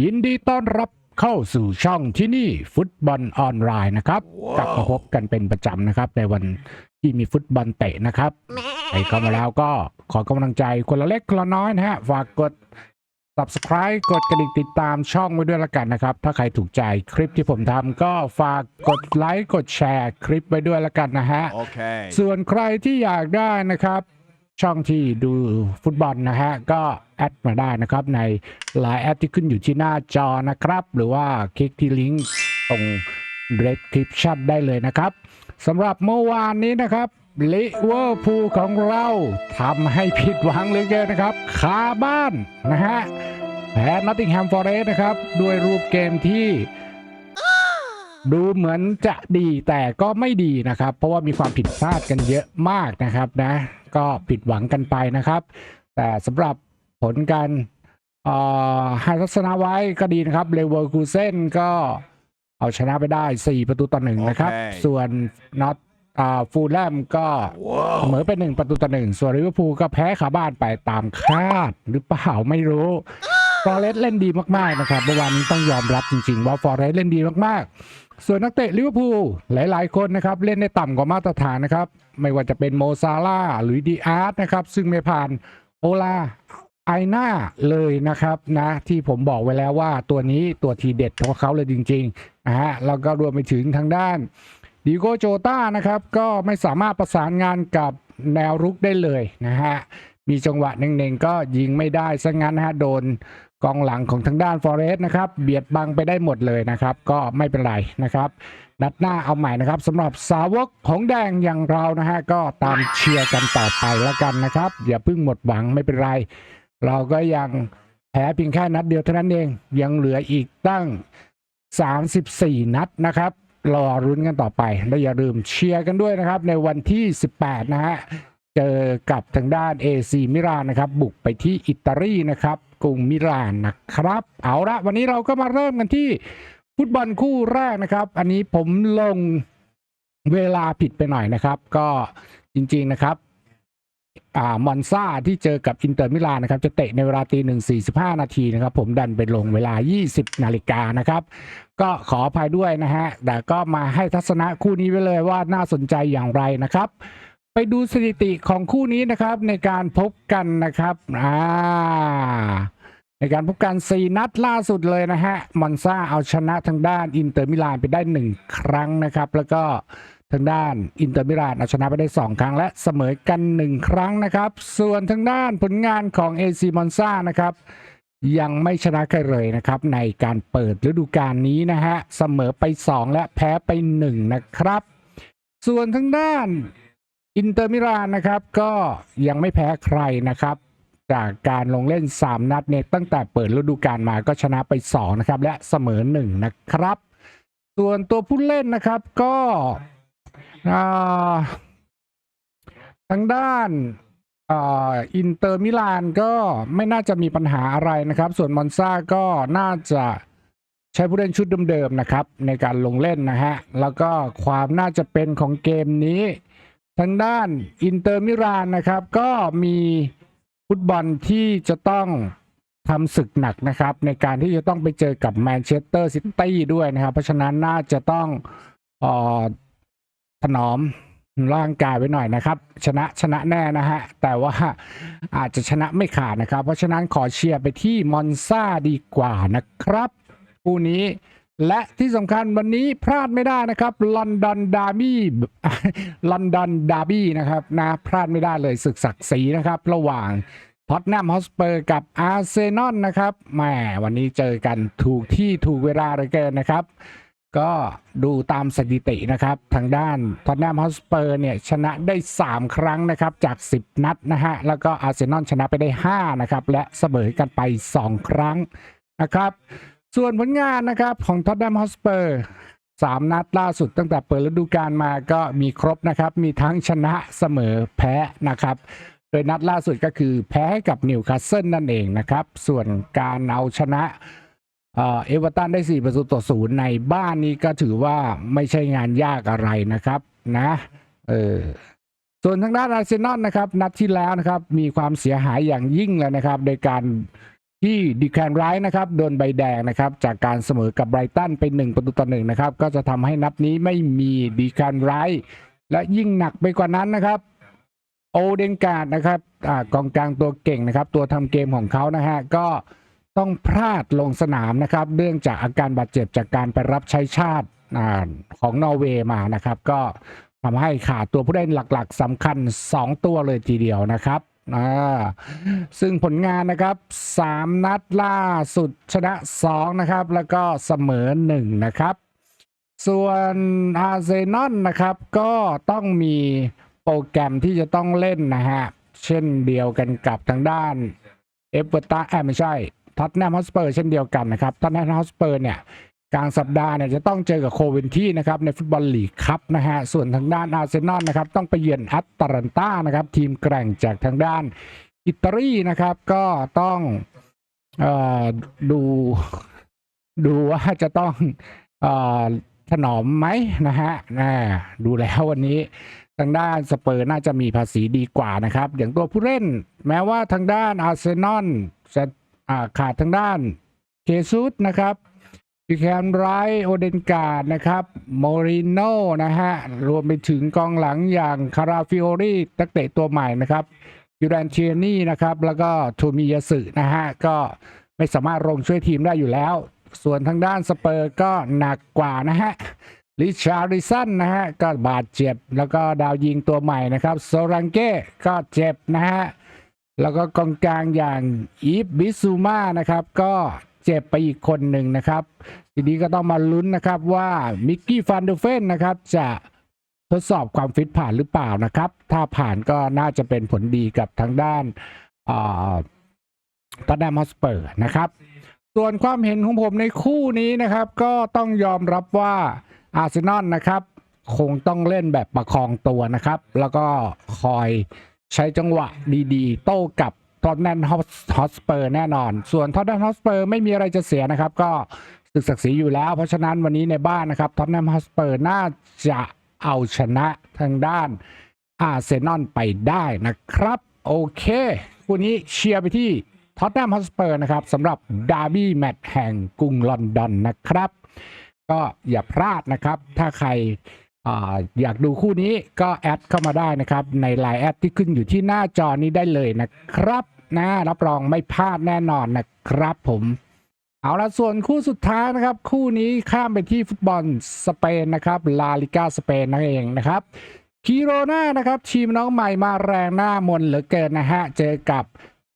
ยินดีต้อนรับเข้าสู่ช่องที่นี่ฟุตบอลออนไลน์นะครับ กลับมาพบกันเป็นประจำนะครับ ในวันที่มีฟุตบอลเตะนะครับใครเข้ามาแล้วก็ขอกำลังใจคนละเล็กคนละน้อยนะฮะ ฝากกด subscribe กดกระดิ่งติดตามช่องไว้ด้วยละกันนะครับ ถ้าใครถูกใจคลิปที่ผมทำก็ฝากกดไลค์กดแชร์คลิปไว้ด้วยละกันนะฮะ Okay. ส่วนใครที่อยากได้นะครับ ช่องที่ดูฟุตบอลนะฮะก็แอดมาได้นะครับในไลน์แอดที่ขึ้นอยู่ที่หน้าจอนะครับ หรือว่าคลิกที่ลิงก์ตรง description ได้เลยนะครับสำหรับเมื่อวานนี้นะครับลิเวอร์พูลของเราทำให้ผิดหวังเหลยเกินนะครับคาบ้านนะฮะแพ้นอตติงแฮมฟอร์เรสต์นะครับ ด้วยรูปเกมที่ ดูเหมือนจะดีแต่ก็ไม่ดีนะครับ เพราะว่ามีความผิดพลาดกันเยอะมากนะครับนะ ก็ผิดหวังกันไปนะครับ แต่สำหรับ ผลการเอ่อให้ทัศนะไว้ก็ดีนะครับเลเวอร์คูเซนก็เอาชนะไปได้ 4 ประตูต่อหนึ่งนะครับโอเคส่วนน็อตอ่าฟูลแลมก็เสมอไปหนึ่งประตูต่อหนึ่งส่วนลิเวอร์พูลก็แพ้ขาบ้านไปตามคาด หรือเปล่าไม่รู้ฟอเรสเล่นดีมาก ๆ นะครับเมื่อวานนี้ต้องยอมรับจริง ๆ ว่าฟอเรสเล่นดีมาก ๆ ส่วนนักเตะลิเวอร์พูลหลาย ๆ คนนะครับ เล่นได้ต่ำกว่ามาตรฐานนะครับ ไม่ว่าจะเป็นโมซาร่าหรือดีอาร์ตนะครับ ซึ่งไม่ผ่านโอลา ไอหน่าเลยนะครับนะที่ผมบอกไว้แล้วว่าตัวนี้ตัวทีเด็ดของเขาเลยจริงๆนะฮะแล้วก็รวมไปถึงทางด้านดิโกโจต้านะครับ ก็ไม่สามารถประสานงานกับแนวรุกได้เลยนะฮะมีจังหวะเน่งๆก็ยิงไม่ได้ซะงั้นฮะโดนกองหลังของทางด้านฟอเรสต์นะครับ เบียดบังไปได้หมดเลยนะครับ ก็ไม่เป็นไรนะครับ นัดหน้าเอาใหม่นะครับสำหรับสาวกของแดงอย่างเรานะฮะก็ตามเชียร์กันต่อไปแล้วกันนะครับ อย่าเพิ่งหมดหวังไม่เป็นไร เราก็ยังแพ้เพียงแค่นัดเดียวเท่านั้นเอง ยังเหลืออีกตั้ง 34 นัดนะครับรอรุ้นกันต่อไปและอย่าลืมเชียร์กันด้วยนะครับ ในวันที่ 18 นะฮะเจอกับทางด้าน AC มิลานนะครับ บุกไปที่อิตาลีนะครับกรุงมิลานนะครับ เอาละวันนี้เราก็มาเริ่มกันที่ฟุตบอลคู่แรกนะครับ อันนี้ผมลงเวลาผิดไปหน่อยนะครับ ก็จริงๆนะครับ มอนซาที่เจอกับอินเตอร์มิลานนะครับจะเตะในเวลาตีหนึ่งสี่สิบห้านาทีนะครับผมดันไปลงเวลา 20 นาฬิกานะครับก็ขออภัยด้วยนะฮะแต่ก็มาให้ทัศนะคู่นี้ไว้เลยว่าน่าสนใจอย่างไรนะครับ ไปดูสถิติของคู่นี้นะครับในการพบกันนะครับอ่าในการพบกัน 4 นัดล่าสุดเลยนะฮะมอนซาเอาชนะทางด้านอินเตอร์มิลานไปได้ 1 ครั้งนะครับ แล้วก็ ทางด้านอินเตอร์มิลานเอาชนะไปได้ 2 ครั้งและเสมอกัน 1 ครั้งนะครับ ส่วนทางด้านผลงานของเอซีมอนซานะครับยังไม่ชนะใครเลยนะครับ ในการเปิดฤดูกาลนี้นะฮะเสมอไป 2 และแพ้ไป 1 นะครับ ส่วนทางด้านอินเตอร์มิลานนะครับก็ยังไม่แพ้ใครนะครับ จากการลงเล่น 3 นัดเนี่ยตั้งแต่เปิดฤดูกาลมาก็ชนะไป 2 นะครับ และเสมอ 1 นะครับ ส่วนตัวผู้เล่นนะครับก็ ทางด้านอินเตอร์มิลานก็ไม่น่าจะมีปัญหาอะไรนะครับ ส่วนมอนซาก็น่าจะใช้ผู้เล่นชุดเดิมๆนะครับ ในการลงเล่นนะฮะ แล้วก็ความน่าจะเป็นของเกมนี้ ทางด้านอินเตอร์มิลานนะครับ ก็มีฟุตบอลที่จะต้องทำศึกหนักนะครับ ในการที่จะต้องไปเจอกับแมนเชสเตอร์ซิตี้ด้วยนะครับ เพราะฉะนั้นน่าจะต้องออ ถนอมร่างกายไว้หน่อยนะครับ ชนะชนะแน่นะฮะ แต่ว่าอาจจะชนะไม่ขาดนะครับ เพราะฉะนั้นขอเชียร์ไปที่มอนซาดีกว่านะครับคู่นี้และที่สำคัญวันนี้พลาดไม่ได้นะครับลอนดอนดาร์บี้ลอนดอนดาร์บี้นะครับนะพลาดไม่ได้เลยศึกศักดิ์ศรีนะครับ ระหว่างท็อตแนมฮอสเปอร์กับอาร์เซนอลนะครับแหมวันนี้เจอกันถูกที่ถูกเวลาเลยเกินนะครับ ก็ดูตามสถิตินะครับ ทางด้านท็อตแนมฮอสเปอร์เนี่ย ชนะได้ 3 ครั้งนะครับ จาก 10 นัดนะฮะ แล้วก็อาร์เซนอลชนะไปได้ 5 นะครับ และเสมอกันไป 2 ครั้งนะครับ ส่วนผลงานนะครับของท็อตแนมฮอสเปอร์สามนัดล่าสุดตั้งแต่เปิดฤดูกาลมาก็มีครบนะครับ มีทั้งชนะเสมอแพ้นะครับโดยนัดล่าสุดก็คือแพ้กับนิวคาสเซิลนั่นเองนะครับ ส่วนการเอาชนะ เอเอเวอร์ตันได้ 4 ประตูต่อศูนย์ในบ้านนี้ก็ถือว่าไม่ใช่งานยากอะไรนะครับนะเออส่วนทางด้านอาร์เซนอลนะครับ นัดที่แล้วนะครับ มีความเสียหายอย่างยิ่งเลยนะครับ โดยการที่ดีแคนไรท์นะครับโดนใบแดงนะครับ จากการเสมอกับไบรตันไป 1 ประตูต่อหนึ่งนะครับ ก็จะทำให้นัดนี้ไม่มีดีแคนไรท์และยิ่งหนักไปกว่านั้นนะครับโอเดนการ์ดนะครับอกองกลางตัวเก่งนะครับ ตัวทำเกมของเขานะฮะก็ ต้องพลาดลงสนามนะครับ เนื่องจากอาการบาดเจ็บจากการไปรับใช้ชาติอของนอร์เวย์มานะครับ ก็ทำให้ขาดตัวผู้เล่นหลักๆสำคัญ 2 ตัวเลยทีเดียวนะครับซึ่งผลงานนะครับ 3 นัดล่าสุดชนะ 2 นะครับ แล้วก็เสมอ 1 นะครับ ส่วนอาร์เซนอลนะครับ ก็ต้องมีโปรแกรมที่จะต้องเล่นนะฮะ เช่นเดียวกันกับทางด้านเอฟเวอร์ตันไม่ใช่ ท็อตแนมฮอสเปอร์เช่นเดียวกันนะครับท็อตแนมฮอสเปอร์เนี่ยกลางสัปดาห์เนี่ยจะต้องเจอกับโคเวนที่นะครับในฟุตบอลลีกครับนะฮะส่วนทางด้านอาร์เซนอลนะครับต้องไปเยือนอัตแลนตานะครับทีมแกร่งจากทางด้านอิตาลีนะครับก็ต้องออดูดูว่าจะต้องอถนอมไหมนะฮะอ่าดูแล้ววันนี้ทางด้านสเปอร์น่าจะมีภาษีดีกว่านะครับ อย่างตัวผู้เล่น แม้ว่าทางด้านอาร์เซนอลจะ ขาดทางด้านเคซุสนะครับพิแคนไรโอเดนการ์ดนะครับโมริโนนะฮะ รวมไปถึงกองหลังอย่างคาราฟิโอรีตักเตะตัวใหม่นะครับยูแรนเชียนี่นะครับ แล้วก็โทมิยาสึนะฮะ ก็ไม่สามารถลงช่วยทีมได้อยู่แล้ว ส่วนทางด้านสเปอร์ก็หนักกว่านะฮะริชาร์ดิสันนะฮะ ก็บาดเจ็บ แล้วก็ดาวยิงตัวใหม่นะครับโซรังเก้ก็เจ็บนะฮะ แล้วก็กองกลางอย่างอีฟบิซูมานะครับ ก็เจ็บไปอีกคนหนึ่งนะครับ ทีนี้ก็ต้องมาลุ้นนะครับว่ามิกกี้ฟันเดเฟนนะครับ จะทดสอบความฟิตผ่านหรือเปล่านะครับ ถ้าผ่านก็น่าจะเป็นผลดีกับทางด้านตอนแนมฮอสเปอร์นะครับ ส่วนความเห็นของผมในคู่นี้นะครับ ก็ต้องยอมรับว่าอาร์เซนอลนะครับ คงต้องเล่นแบบประคองตัวนะครับ แล้วก็คอย ใช้จังหวะดีๆ โต้กับท็อตแนมฮอสเปอร์แน่นอน ส่วนท็อตแนมฮอสเปอร์ไม่มีอะไรจะเสียนะครับ ก็ศึกศักดิ์ศรีอยู่แล้ว เพราะฉะนั้นวันนี้ในบ้านนะครับท็อตแนมฮอสเปอร์น่าจะเอาชนะทางด้านอาร์เซนอลไปได้นะครับ โอเคคู่นี้เชียร์ไปที่ท็อตแนมฮอสเปอร์นะครับสำหรับดาร์บี้แมตช์แห่งกรุงลอนดอนนะครับ ก็อย่าพลาดนะครับ ถ้าใคร อยากดูคู่นี้ก็แอดเข้ามาได้นะครับ ในไลน์แอดที่ขึ้นอยู่ที่หน้าจอนี้ได้เลยนะครับนะรับรองไม่พลาดแน่นอนนะครับผมเอาละส่วนคู่สุดท้ายนะครับ คู่นี้ข้ามไปที่ฟุตบอลสเปนนะครับลาลิกาสเปนนั่นเองนะครับคิโรนานะครับ ทีมน้องใหม่มาแรงหน้ามนเหลือเกินนะฮะ เจอกับ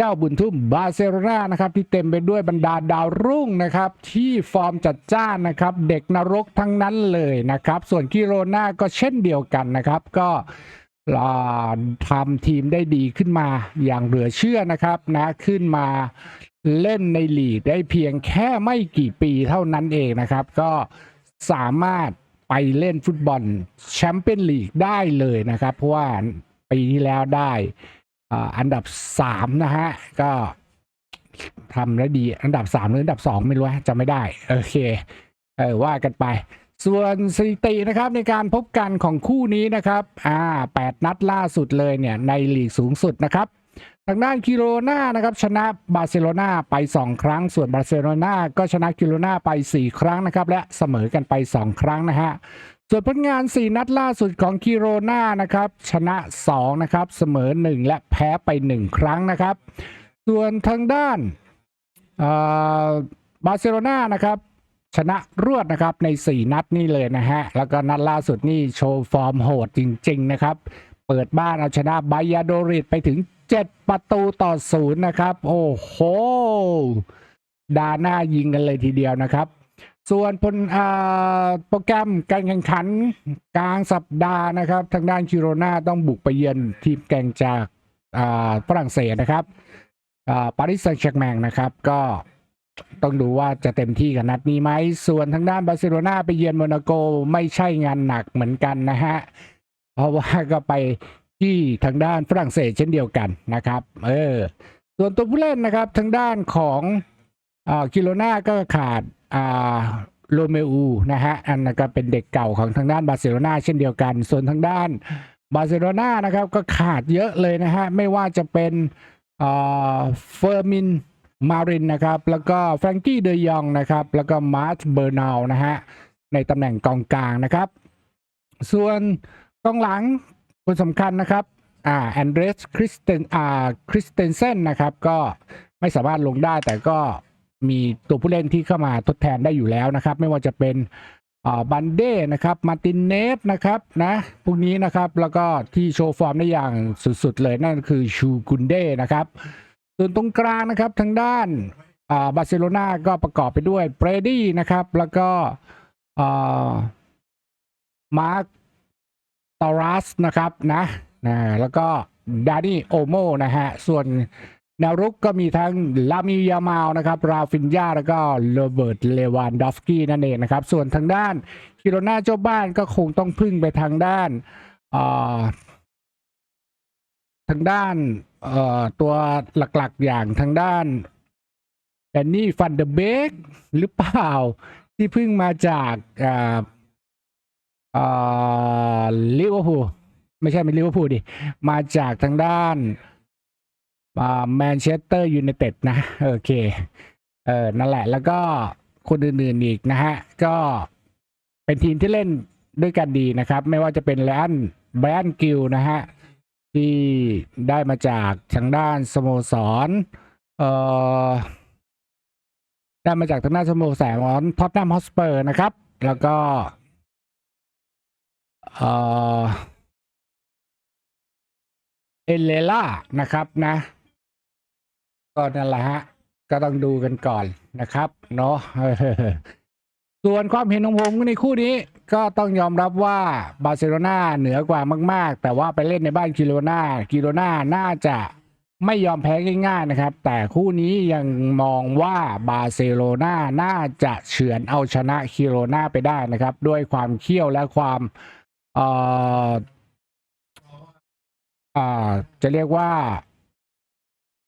เจ้าบุญทุ่มบาร์เซโลนานะครับที่เต็มไปด้วยบรรดาดาวรุ่งนะครับที่ฟอร์มจัดจ้านนะครับเด็กนรกทั้งนั้นเลยนะครับส่วนคิโรนาก็เช่นเดียวกันนะครับก็อ่าทำทีมได้ดีขึ้นมาอย่างเหลือเชื่อนะครับนะขึ้นมาเล่นในลีกได้เพียงแค่ไม่กี่ปีเท่านั้นเองนะครับ ก็สามารถไปเล่นฟุตบอลแชมเปี้ยนลีกได้เลยนะครับ เพราะว่าปีที่แล้วได้ อันดับสามนะฮะ ก็ทำได้ดี อันดับสามหรืออันดับสองไม่รู้ฮะจำไม่ได้ โอเค เออว่ากันไป ส่วนสถิตินะครับในการพบกันของคู่นี้นะครับ อ่าแปดนัดล่าสุดเลยเนี่ย ในลีกสูงสุดนะครับ ทางด้านคิโรนานะครับ ชนะบาร์เซโลนาไป 2 ครั้ง ส่วนบาร์เซโลนาก็ชนะคิโรนาไป 4 ครั้งนะครับ และเสมอกันไป 2 ครั้งนะฮะ ส่วนผลงาน 4 นัดล่าสุดของคิโรนานะครับ ชนะ 2 นะครับ เสมอ 1 และแพ้ไป 1 ครั้งนะครับ ส่วนทางด้านบาร์เซโลนานะครับ ชนะรวดนะครับใน 4 นัดนี่เลยนะฮะ แล้วก็นัดล่าสุดนี่โชว์ฟอร์มโหดจริง ๆ นะครับ เปิดบ้านเอาชนะไบยาโดริดไปถึง 7 ประตูต่อศูนย์นะครับ โอ้โหดาหน้ายิงกันเลยทีเดียวนะครับ ส่วนผลโปรแกรมการแข่งขันกลางสัปดาห์นะครับ ทางด้านคิโรนาต้องบุกไปเยือนทีมแกงจากฝรั่งเศสนะครับปารีสแซงต์แชร์กแมงนะครับก็ต้องดูว่าจะเต็มที่กับนัดนี้ไหม ส่วนทางด้านบาร์เซโลนาไปเยือนโมนาโกไม่ใช่งานหนักเหมือนกันนะฮะ เพราะว่าก็ไปที่ทางด้านฝรั่งเศสเช่นเดียวกันนะครับ เออ ส่วนตัวผู้เล่นนะครับทางด้านของอ่าคิโรนาก็ขาด โรเมอูนะฮะอันนั้นก็เป็นเด็กเก่าของทางด้านบาร์เซโลนาเช่นเดียวกัน ส่วนทางด้านบาร์เซโลนานะครับก็ขาดเยอะเลยนะฮะไม่ว่าจะเป็นเฟอร์มินมารินนะครับแล้วก็แฟรงกี้เดยองนะครับแล้วก็มาร์ชเบอร์นาวนะฮะในตำแหน่งกองกลางนะครับ ส่วนกองหลังคนสำคัญนะครับอ่าแอนเดรสคริสเตนอ่าคริสเตนเซนนะครับก็ไม่สามารถลงได้แต่ก็ มีตัวผู้เล่นที่เข้ามาทดแทนได้อยู่แล้วนะครับ ไม่ว่าจะเป็นบันเด้นะครับ มาตินเนสนะครับนะพวกนี้นะครับแล้วก็ที่โชว์ฟอร์มได้อย่างสุดๆเลยนั่นคือชูกุนเด้นะครับ ส่วนตรงกลางนะครับทางด้านบาร์เซโลนาก็ประกอบไปด้วยเบรดี้นะครับ แล้วก็มาร์คตอรัสนะครับนะนะแล้วก็ดานี่โอโมนะฮะส่วน แนวรุกก็มีทั้งลามิยามาลนะครับราฟินยาแล้วก็โรเบิร์ตเลวานดอฟสกี้นั่นเองนะครับ ส่วนทางด้านคิโรนาเจ้าบ้านก็คงต้องพึ่งไปทางด้านทางด้านตัวหลักๆอย่างทางด้านแดนนี่ฟันเดอร์เบกหรือเปล่าที่พิ่งมาจากลิเวอร์พูลไม่ใช่เป็นลิเวอร์พูลดิมาจากทางด้าน แมนเชสเตอร์ยูไนเต็ดนะ โอเค เออนั่นแหละ แล้วก็คนอื่นๆอีกนะฮะ ก็เป็นทีมที่เล่นด้วยกันดีนะครับ ไม่ว่าจะเป็นแลนแบรนกิลนะฮะ ที่ได้มาจากทางด้านสโมสร เอ่อ ได้มาจากทางด้านสโมสรท็อตแนมฮอสเปอร์นะครับ แล้วก็ เอ่อเอเลล่านะครับนะ ก็นั่นแหละฮะก็ต้องดูกันก่อนนะครับ เนาะส่วนความเห็นของผมในคู่นี้ ก็ต้องยอมรับว่าบาร์เซโลนาเหนือกว่ามาก ๆ แต่ว่าไปเล่นในบ้านกิโลนากิโลนาน่าจะไม่ยอมแพ้ง่าย ๆ นะครับ แต่คู่นี้ยังมองว่าบาร์เซโลนาน่าจะเฉือนเอาชนะกิโลนาไปได้นะครับ ด้วยความเขี้ยวและความเอ่ออ่าจะเรียกว่า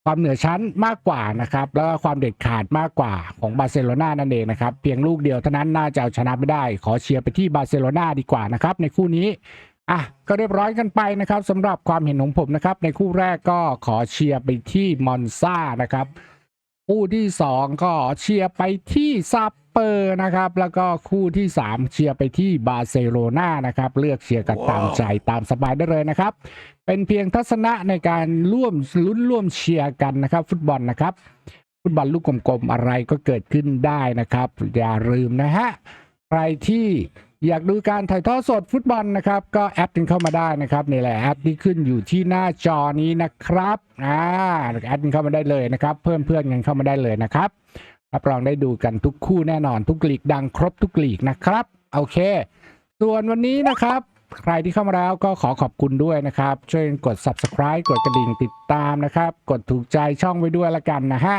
ความเหนือชั้นมากกว่านะครับ แล้วก็ความเด็ดขาดมากกว่าของบาร์เซโลนานั่นเองนะครับ เพียงลูกเดียวเท่านั้นน่าจะเอาชนะไม่ได้ ขอเชียร์ไปที่บาร์เซโลนาดีกว่านะครับ ในคู่นี้อะก็เรียบร้อยกันไปนะครับสำหรับความเห็นของผมนะครับ ในคู่แรกก็ขอเชียร์ไปที่มอนซานะครับ คู่ที่สองก็เชียร์ไปที่ซัป เปอร์นะครับ แล้วก็คู่ที่สามเชียร์ไปที่บาร์เซโลนานะครับ เลือกเชียร์กันตามใจตามสบายได้เลยนะครับ เป็นเพียงทัศนะในการร่วมลุ้นร่วมเชียร์กันนะครับ ฟุตบอลนะครับ ฟุตบอลลูกกลมๆอะไรก็เกิดขึ้นได้นะครับ อย่าลืมนะฮะใครที่อยากดูการถ่ายทอดสดฟุตบอลนะครับ ก็แอดกันเข้ามาได้นะครับนี่แหละแอดที่ขึ้นอยู่ที่หน้าจอนี้นะครับอ่าแอดกันเข้ามาได้เลยนะครับ เพิ่มเพื่อนกันเข้ามาได้เลยนะครับ รับรองได้ดูกันทุกคู่แน่นอนทุกลีกดังครบทุกลีกนะครับ โอเค ส่วนวันนี้นะครับ ใครที่เข้ามาแล้วก็ขอขอบคุณด้วยนะครับ ช่วยกด subscribe กดกระดิ่งติดตามนะครับ กดถูกใจช่องไว้ด้วยละกันนะฮะ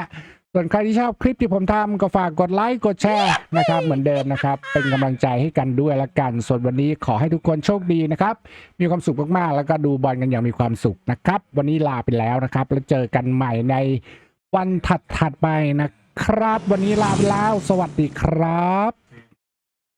ส่วนใครที่ชอบคลิปที่ผมทำก็ฝากกดไลค์กดแชร์นะครับเหมือนเดิมนะครับ เป็นกำลังใจให้กันด้วยละกัน ส่วนวันนี้ขอให้ทุกคนโชคดีนะครับ มีความสุขมากๆ แล้วก็ดูบอลกันอย่างมีความสุขนะครับ วันนี้ลาไปแล้วนะครับ แล้วเจอกันใหม่ในวันถัดๆไปนะ ครับ วันนี้ลาไปแล้ว สวัสดีครับ